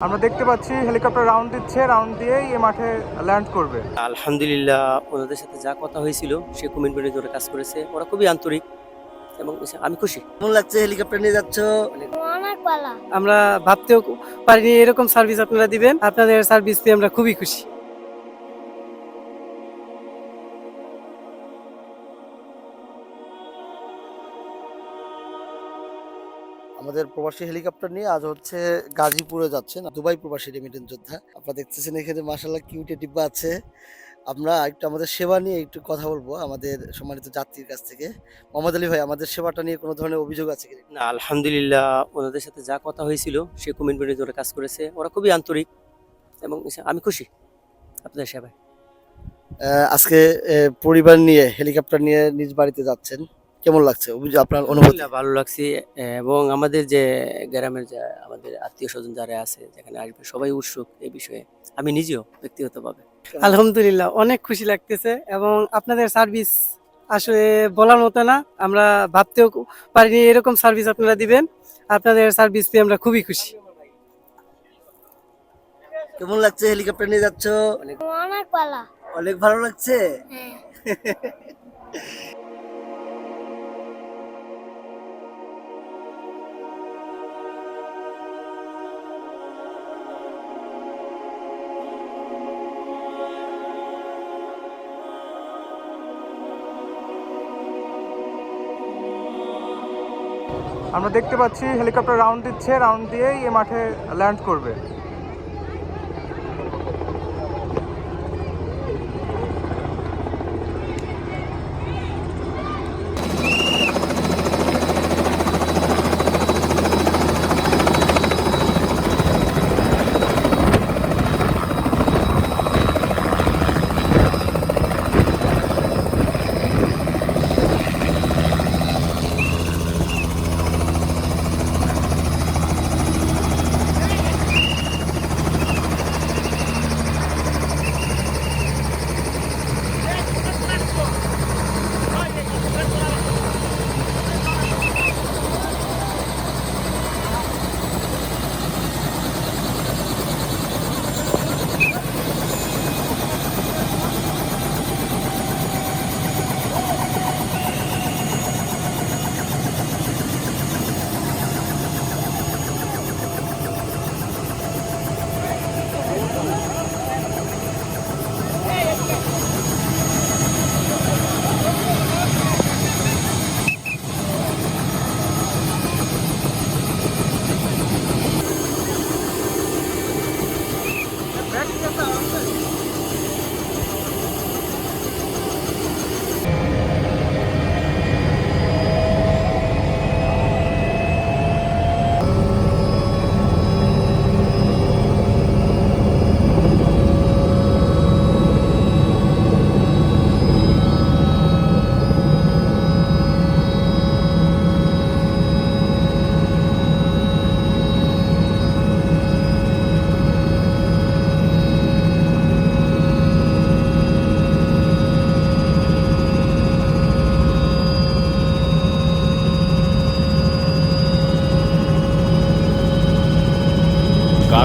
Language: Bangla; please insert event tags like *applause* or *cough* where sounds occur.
আমরা দেখতে পাচ্ছি হেলিকপ্টার রাউন্ড দিচ্ছে রাউন্ড দিয়েই এ মাঠে ল্যান্ড করবে। আলহামদুলিল্লাহ ওনাদের সাথে যা কথা হয়েছিল সে কমিটমেন্টের জোরে কাজ করেছে। ওরা খুবই আন্তরিক এবং আমি খুশি। কেমন লাগছে হেলিকপ্টার নিয়ে যাচ্ছ? আমরা ভাবতেও পারিনি এরকম সার্ভিস আপনারা দিবেন। আপনাদের সার্ভিস পেয়ে আমরা খুবই খুশি। আমাদের প্রবাসী হেলিকপ্টার নিয়ে আজ হচ্ছে গাজীপুরে যাচ্ছেন দুবাই প্রবাসী রেমিটেন্স যোদ্ধা। আপনারা দেখতেছেন এখানে মাসাল্লাহ কিউটে ডিব্বা আছে। আমরা একটু আমাদের সেবা নিয়ে একটু কথা বলব আমাদের সম্মানিত যাত্রীর কাছ থেকে। মোহাম্মদ আলী ভাই আমাদের সেবাটা নিয়ে কোনো ধরনের অভিযোগ আছে কি না আলহামদুলিল্লাহ ওনাদের সাথে যা কথা হয়েছিল সে কমিটমেন্টে জোরে কাজ করেছে। ওরা খুবই আন্তরিক এবং আমি খুশি আপনাদের সেবায়। আজকে পরিবার নিয়ে হেলিকপ্টার নিয়ে নিজ বাড়িতে যাচ্ছেন। কেমন লাগছে? আপনার অনুভূতি? ভালো লাগছে এবং আমাদের যে গ্রামের যে আমাদের আত্মীয় স্বজন যারা আছে যেখানে আসবে সবাই উৎসুক এই বিষয়ে। আমি নিজেও ব্যক্তিগতভাবে। আলহামদুলিল্লাহ অনেক খুশি লাগতেছে এবং আপনাদের সার্ভিস আসলে বলার মতো না আমরা ভাবতেও পারিনি এরকম সার্ভিস আপনারা দিবেন আপনাদের সার্ভিস পেয়ে আমরা খুবই খুশি। কেমন লাগছে? হেলিকপ্টার নিয়ে যাচ্ছ? অনেক ভালো অনেক ভালো লাগছে? হ্যাঁ। *laughs* আমরা দেখতে পাচ্ছি হেলিকপ্টার রাউন্ড দিচ্ছে রাউন্ড দিয়েই এই মাঠে ল্যান্ড করবে।